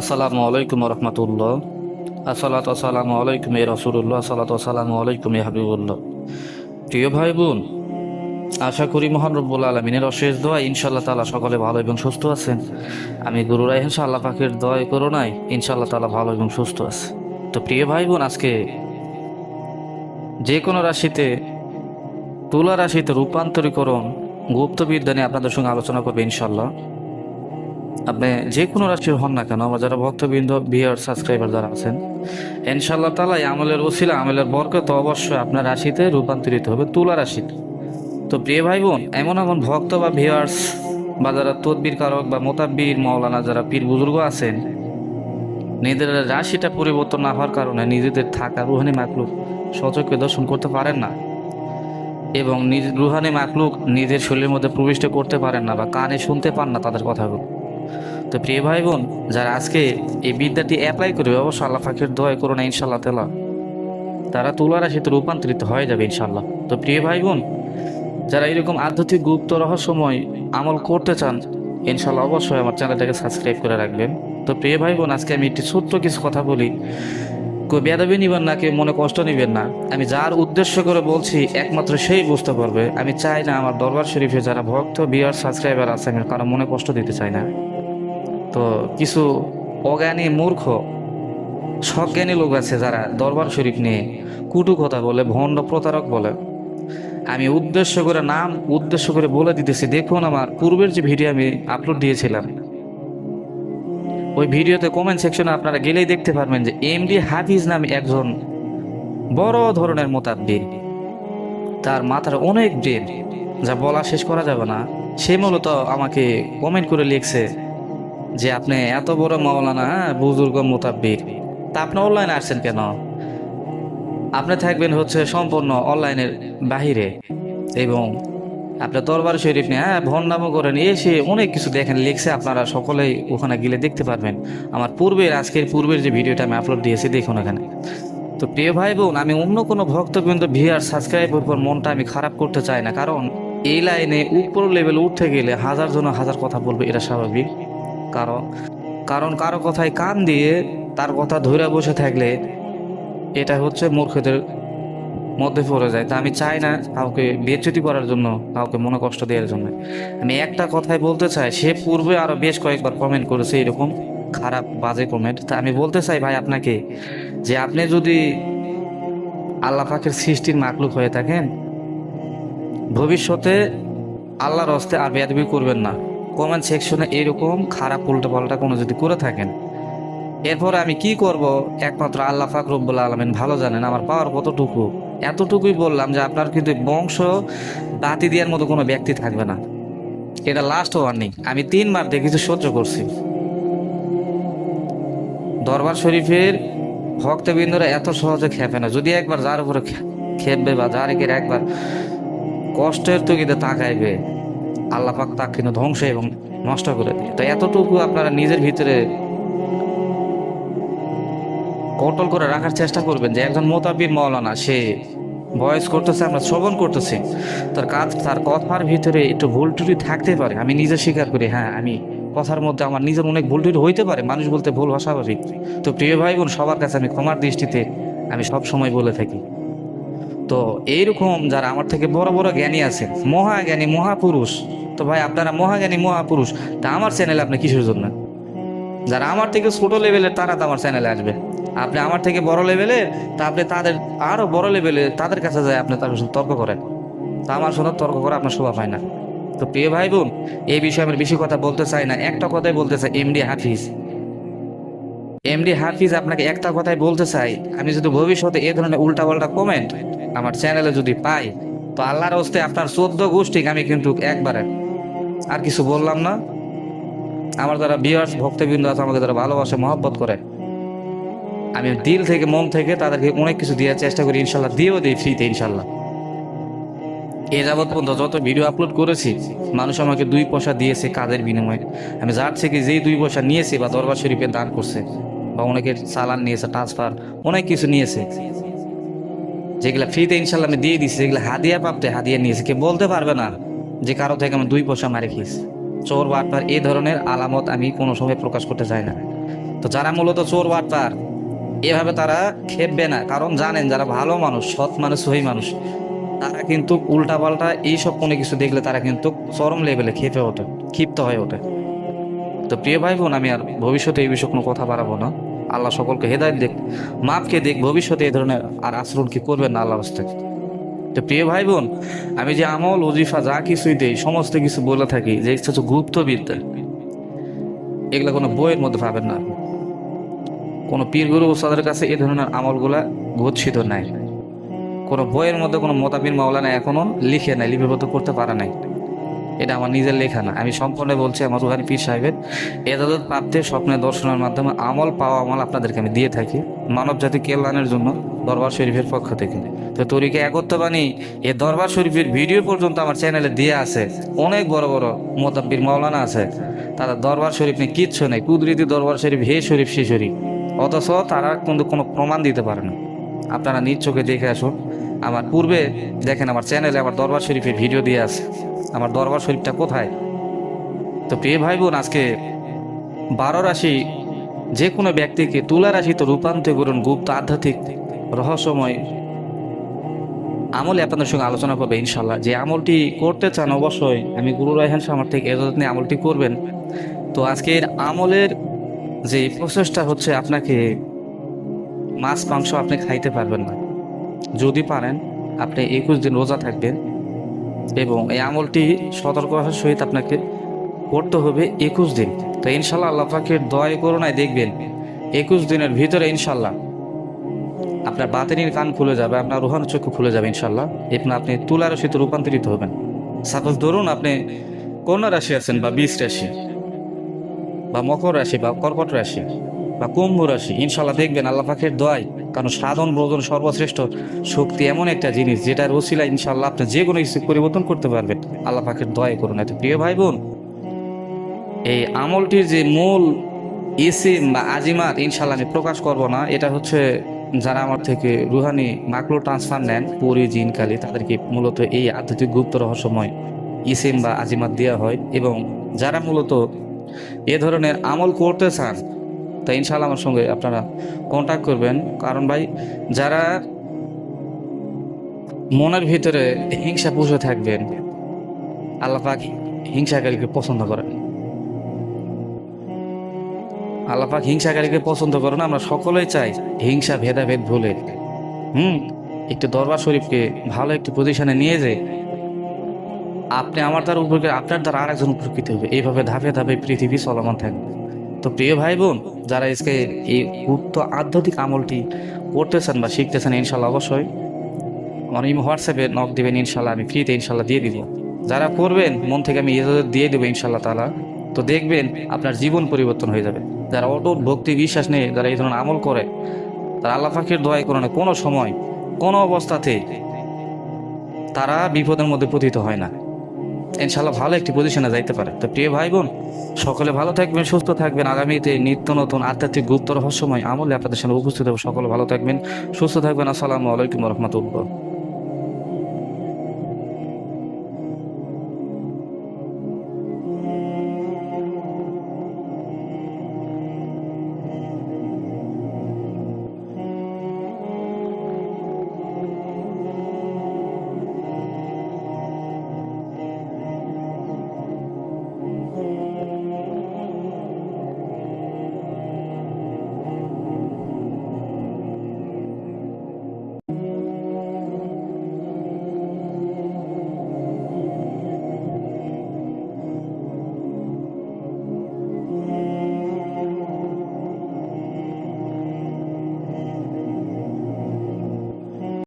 আসসালামু আলাইকুম রহমতুল্লাহ আসসালাত আসসালামু আলাইকুম এ রসুল্লাহ আসসালাত আসসালামু আলাইকুম এ হাবিবুল্লাহ। প্রিয় ভাই বোন আশা করি মহান রব্বুল আলমিনের অশেষ দোয়া ইনশাল্লাহ তালা সকলে ভালো এবং সুস্থ আছেন। আমি গুরু রাইহান আল্লাহ পাখির দয় করো নাই ইনশাল্লাহ তালা ভালো এবং সুস্থ আছে। তো প্রিয় ভাই বোন আজকে যে কোনো রাশিতে, তুলা রাশিতে রূপান্তরীকরণ, গুপ্তবিদ্যা নিয়ে আপনাদের সঙ্গে আলোচনা করবে ইনশাল্লাহ আপনি যে কোনো রাশির হন না কেন, আমার যারা ভক্তবৃন্দ বিয়ার সাবস্ক্রাইবার যারা আছেন ইনশাল্লাহ তালা এই আমলের ওসিলা, আমলের বর্গ তো অবশ্যই আপনার রাশিতে রূপান্তরিত হবে, তুলা রাশিতে তো প্রিয় ভাই বোন এমন এমন ভক্ত বা ভিওয়ার্স বা যারা তদবির কারক বা মোতাব্বির মৌলানা যারা পীর বুজুর্গ আছেন, নিজেদের রাশিটা পরিবর্তন না হওয়ার কারণে নিজেদের থাকা রুহানি মাকলুক সচক্ষে দর্শন করতে পারেন না এবং নিজ রুহানি মাকলুক নিজের শরীরের মধ্যে প্রবিষ্ট করতে পারেন না বা কানে শুনতে পান না তাদের কথাগুলো। তো প্রিয় ভাই বোন যারা আজকে এই বিদ্যাটি অ্যাপ্লাই করবে অবশ্য আল্লাহ ফাঁকের দয় করো না ইনশাল্লাহ তেলা তারা তুলা রাশিতে রূপান্তরিত হয়ে যাবে ইনশাল্লাহ তো প্রিয় ভাই বোন যারা এরকম আধ্যাত্মিক গুপ্ত রহস্যময় আমল করতে চান ইনশাল্লাহ অবশ্যই আমার চ্যানেলটাকে সাবস্ক্রাইব করে রাখবেন। তো প্রিয় ভাই বোন আজকে আমি একটি ছোট্ট কিছু কথা বলি। কেউ বেদাবি নিবেন না, কেউ মনে কষ্ট নিবেন না। আমি যার উদ্দেশ্য করে বলছি, একমাত্র সেই বুঝতে পারবে। আমি চাই না আমার দরবার শরীফে যারা ভক্ত বিয়ার সাবস্ক্রাইবার আছে, আমি কারও মনে কষ্ট দিতে চাই না। তো কিছু অজ্ঞানী মূর্খ, সজ্ঞানী লোক আছে যারা দরবার শরীফ নিয়ে কুটু কথা বলে, ভণ্ড প্রতারক বলে। আমি উদ্দেশ্য করে, নাম উদ্দেশ্য করে বলে দিতেছি। দেখুন আমার পূর্বের যে ভিডিও আমি আপলোড দিয়েছিলাম, ওই ভিডিওতে কমেন্ট সেকশনে আপনারা গেলেই দেখতে পারবেন যে এমডি হাফিজ নামে একজন বড় ধরনের মোতাব্বির তার মাথার অনেক ব্রেন যা বলা শেষ করা যাবে না। সে মূলত আমাকে কমেন্ট করে লিখছে যে আপনি এত বড় মাওলানা হ্যাঁ, বুজুর্গ মোতাব্বির। তা আপনি অনলাইনে আসছেন কেন? আপনি থাকবেন হচ্ছে সম্পূর্ণ অনলাইনের বাহিরে। এবং আপনার দরবার শরীফ নিয়ে হ্যাঁ ভণ্ডামো করেন এসে অনেক কিছু দেখেন লিখছে আপনারা সকলেই ওখানে গেলে দেখতে পারবেন। আমার পূর্বের আজকের পূর্বের যে ভিডিওটা আমি আপলোড দিয়েছি দেখুন ওখানে তো প্রিয় ভাই বোন আমি অন্য কোনো ভক্তবৃন্দ ভিআর সাবস্ক্রাইবের উপর মনটা আমি খারাপ করতে চাই না। কারণ এই লাইনে উপর লেভেলে উঠতে গেলে হাজার জন হাজার কথা বলবে এটা স্বাভাবিক। কারণ কারণ কারও কথায় কান দিয়ে তার কথা ধরে বসে থাকলে এটা হচ্ছে মূর্খদের মধ্যে পড়ে যায়। তা আমি চাই না কাউকে বেচ্যুতি করার জন্য, কাউকে মনে কষ্ট দেওয়ার জন্য। আমি একটা কথাই বলতে চাই, সে পূর্বে আরও বেশ কয়েকবার কমেন্ট করেছে এরকম খারাপ, বাজে কমেন্ট তা আমি বলতে চাই ভাই আপনাকে যে আপনি যদি আল্লাহ পাকের সৃষ্টির মাকলুক হয়ে থাকেন, ভবিষ্যতে আল্লাহর হস্তে আর বেয়াদবি করবেন না। কমেন্ট সেকশনে এরকম খারাপ উল্টো পাল্টা কোনো যদি করে থাকেন, এরপর আমি কি করব? একমাত্র আল্লাহ পাক রব্বুল আলমেন ভালো জানেন, আমার পাওয়ার কতটুকু? এতটুকুই বললাম যে আপনার কিন্তু বংশ বাতি দেওয়ার মতো কোনো ব্যক্তি থাকবে না। এটা লাস্ট ওয়ার্নিং আমি তিনবার দেখেছি, সহ্য করছি। দরবার শরীফের ভক্তবৃন্দরা এত সহজে খেপে না, যদি একবার যার উপরে খেপবে বা যার একবার কষ্টের তুকিতে তাকাইবে আল্লাহ পাক তাকে কিন্তু ধ্বংস এবং নষ্ট করে দেয় তো এতটুকু আপনারা নিজের ভিতরে কন্ট্রোল করে রাখার চেষ্টা করবেন যে একজন মোতাবির মৌলানা, সে বয়স করতেছে, আমরা শ্রবণ করতেছি। তার কাজ, তার কথার ভিতরে একটু ভুল ত্রুটি থাকতে পারে। আমি নিজে স্বীকার করি হ্যাঁ আমি কথার মধ্যে আমার নিজের অনেক ভুল ত্রুটি হইতে পারে, মানুষ বলতে ভুল অস্বাভাবিক তো প্রিয় ভাই বোন সবার কাছে আমি ক্ষমার দৃষ্টিতে আমি সব সময় বলে থাকি তো এইরকম যারা আমার থেকে বড় বড় জ্ঞানী আছে মহাজ্ঞানী, মহাপুরুষ, তো ভাই আপনারা মহাজ্ঞানী, মহাপুরুষ, তা আমার চ্যানেলে আপনি কিসের জন্য? যারা আমার থেকে ছোট লেভেলের তারা তো আমার চ্যানেলে আসবে। আপনি আমার থেকে বড় লেভেলে তা আপনি তাদের, আরও বড় লেভেলে তাদের কাছে যায় আপনি তার সাথে তর্ক করেন। তা আমার সাথে তর্ক করা আপনার শোভা পায় না। তো প্রিয় ভাই বোন এই বিষয়ে আমি বেশি কথা বলতে চাই না, একটা কথাই বলতে চাই এমডি হাফিজ। এমডি হাফিজ আপনাকে একটা কথাই বলতে চাই, আমি যদি ভবিষ্যতে এ ধরনের উল্টা পাল্টা কমেন্ট আমার চ্যানেলে যদি পাই, তো আল্লাহর হস্তে আপনার চোদ্দ গোষ্ঠীকে আমি কিন্তু একবারে আর কিছু বললাম না। আমার যারা বিয়ার্স ভক্তবৃন্দ আছে, আমাকে যারা ভালোবাসে, মহব্বত করে, আমি দিল থেকে, মন থেকে তাদেরকে অনেক কিছু দেওয়ার চেষ্টা করি, ইনশাল্লাহ দিয়েও দিই ফ্রিতে, ইনশাল্লাহ। এ যাবৎ পর্যন্ত যত ভিডিও আপলোড করেছি, মানুষ আমাকে দুই পয়সা দিয়েছে কাজের বিনিময়ে। আমি যার থেকে যেই দুই পয়সা নিয়েছি বা দরবার শরীফে দান করছে, বা অনেকের চালান নিয়েছে ট্রান্সফার অনেক কিছু নিয়েছে যেগুলা ফ্রিতে ইনশাল্লাহ আমি দিয়ে দিছি, যেগুলো হাদিয়া প্রাপ্তে হাদিয়া নিয়েছে কে বলতে পারবে না যে কারও থেকে আমি দুই পয়সা মারে খেয়েছি। চোর, বাটপার এই ধরনের আলামত আমি কোনো সময় প্রকাশ করতে চাই না। তো যারা মূলত চোর, বাটপার, এভাবে তারা খেপবে না, কারণ জানেন যারা ভালো মানুষ, সৎ মানুষ, সহি মানুষ, তারা কিন্তু উল্টা উল্টাপাল্টা এইসব কোনো কিছু দেখলে তারা কিন্তু চরম লেভেলে খেপে ওঠে, ক্ষিপ্ত হয়ে ওঠে। তো প্রিয় ভাই বোন, আমি আর ভবিষ্যতে এই বিষয়ে কোনো কথা বাড়াবো না। আল্লাহ সকলকে হেদায়ত দেখ, মাপকে দেখ, ভবিষ্যতে এই ধরনের আর আচরণ কি করবেন না আল্লাহ হস্তে। তো প্রিয় ভাই বোন আমি যে আমল, ওজিফা, যা কিছুই দেই, সমস্ত কিছু বলে থাকি, যে হচ্ছে গুপ্তবিদ্যা। এগুলো কোনো বইয়ের মধ্যে পাবেন না। কোনো পীর গুরু ওস্তাদের কাছে এই ধরনের আমলগুলা গচ্ছিত নাই। কোনো বইয়ের মধ্যে কোনো মোতাবির মাওলানা এখনও লিখে নাই, লিপিবদ্ধ করতে পারে নাই। এটা আমার নিজের লেখা না। আমি সম্পূর্ণ বলছি আমার রুহানি পীর সাহেবের এদাদত প্রাপ্তে স্বপ্নের দর্শনের মাধ্যমে আমল পাওয়া আমল আপনাদেরকে আমি দিয়ে থাকি মানব জাতি কল্যাণের জন্য দরবার শরীফের পক্ষ থেকে। তো তরিকে একত্রবাণী এ দরবার শরীফের ভিডিও পর্যন্ত আমার চ্যানেলে দিয়ে আছে। অনেক বড় বড় মোতাব্বির মাওলানা আছে। তারা দরবার শরীফ নিয়ে কিচ্ছু নেই। কুদরতি দরবার শরীফ, হে শরীফ, সে শরীফ। অথচ তারা কিন্তু কোনো প্রমাণ দিতে পারে না। আপনারা নিজ চোখে দেখে আসুন। আমার পূর্বে দেখেন আমার চ্যানেলে আমার দরবার শরীফের ভিডিও দিয়ে আছে। আমার দরবার শরীফটা কোথায়? তো প্রিয় ভাই বোন আজকে বারো রাশি যে কোনো ব্যক্তিকে তুলা রাশিতে রূপান্তর করুন গুপ্ত আধ্যাত্মিক রহস্যময় আমলে আপনাদের সঙ্গে আলোচনা করবে ইনশাল্লাহ যে আমলটি করতে চান অবশ্যই, আমি গুরু রায়হান আমার থেকে এজাজত নিয়ে আমলটি করবেন। তো আজকের আমলের যে প্রসেসটা হচ্ছে, আপনাকে মাছ, মাংস আপনি খাইতে পারবেন না। যদি পারেন, আপনি একুশ দিন রোজা থাকবেন এবং এই আমলটি সতর্কতার সহিত আপনাকে করতে হবে একুশ দিন। তো ইনশাল্লাহ আল্লাহ পাকের দয় করোনায় দেখবেন, একুশ দিনের ভিতরে ইনশাল্লাহ আপনার বাতেনির কান খুলে যাবে, আপনার রোহান চক্ষু খুলে যাবে ইনশাল্লাহ এবং আপনি তুলা রাশিতে রূপান্তরিত হবেন। সাপোজ ধরুন আপনি কন্যা রাশি আছেন বা বিষ রাশি বা মকর রাশি বা কর্কট রাশি বা কুম্ভ রাশি ইনশাল্লাহ দেখবেন আল্লাহ পাখের দয় কারণ সাধন বোধন সর্বশ্রেষ্ঠ শক্তি এমন একটা জিনিস যেটার ওসিলা ইনশাল্লাহ আপনি যে কোনো কিছু পরিবর্তন করতে পারবেন। আল্লাহ পাখের দয় করুন। এত প্রিয় ভাই বোন এই আমলটির যে মূল ইসিম বা আজিমাত ইনশাল্লাহ আমি প্রকাশ করব না। এটা হচ্ছে যারা আমার থেকে রুহানি মাকলো ট্রান্সফার নেন, পরি, জিন, কালি, তাদেরকে মূলত এই আধ্যাত্মিক গুপ্ত রহস্যময় ইসিম বা আজিমাত দেওয়া হয় এবং যারা মূলত এ ধরনের আমল করতে চান তা ইনশাল্লাহ আমার সঙ্গে আপনারা কন্ট্যাক্ট করবেন। কারণ ভাই, যারা মনের ভিতরে হিংসা পুষে থাকবেন, আল্লাহ পাক হিংসাকারীকে পছন্দ করেন। আল্লাহ পাক হিংসাকারীকে পছন্দ করেন, আমরা সকলেই চাই হিংসা ভেদাভেদ ভুলে। হুম, একটু দরবার শরীফকে ভালো একটি পজিশনে নিয়ে যে আপনি আমার দ্বারা উপকৃত, আপনার দ্বারা আরেকজন উপকৃত হবে। এইভাবে ধাপে ধাপে পৃথিবী চলমান থাকবে। তো প্রিয় ভাই বোন যারা আজকে এই গুপ্ত আধ্যাত্মিক আমলটি করতেছেন বা শিখতেছেন, ইনশাল্লাহ অবশ্যই আমার এই হোয়াটসঅ্যাপে নক দেবেন, ইনশাল্লাহ আমি ফ্রিতে ইনশাল্লাহ দিয়ে দিব। যারা করবেন, মন থেকে আমি ইজাজত দিয়ে দেবো, ইনশাল্লাহ তালা তো দেখবেন আপনার জীবন পরিবর্তন হয়ে যাবে। যারা অটুট ভক্তি বিশ্বাস নেই যারা এই ধরনের আমল করে, তারা আল্লাহ পাখির দোয়াই করে না কোনো সময়, কোনো অবস্থাতে তারা বিপদের মধ্যে পতিত হয় না। ইনশাল্লাহ ভালো একটি পজিশনে যাইতে পারে। তো প্রিয় ভাই বোন সকলে ভালো থাকবেন, সুস্থ থাকবেন। আগামীতে নিত্য নতুন আধ্যাত্মিক গুপ্ত রহস্যময় আমলে আপনাদের সামনে উপস্থিত হবে। সকলে ভালো থাকবেন, সুস্থ থাকবেন। আসসালামু আলাইকুম রহমতুল্লাহ।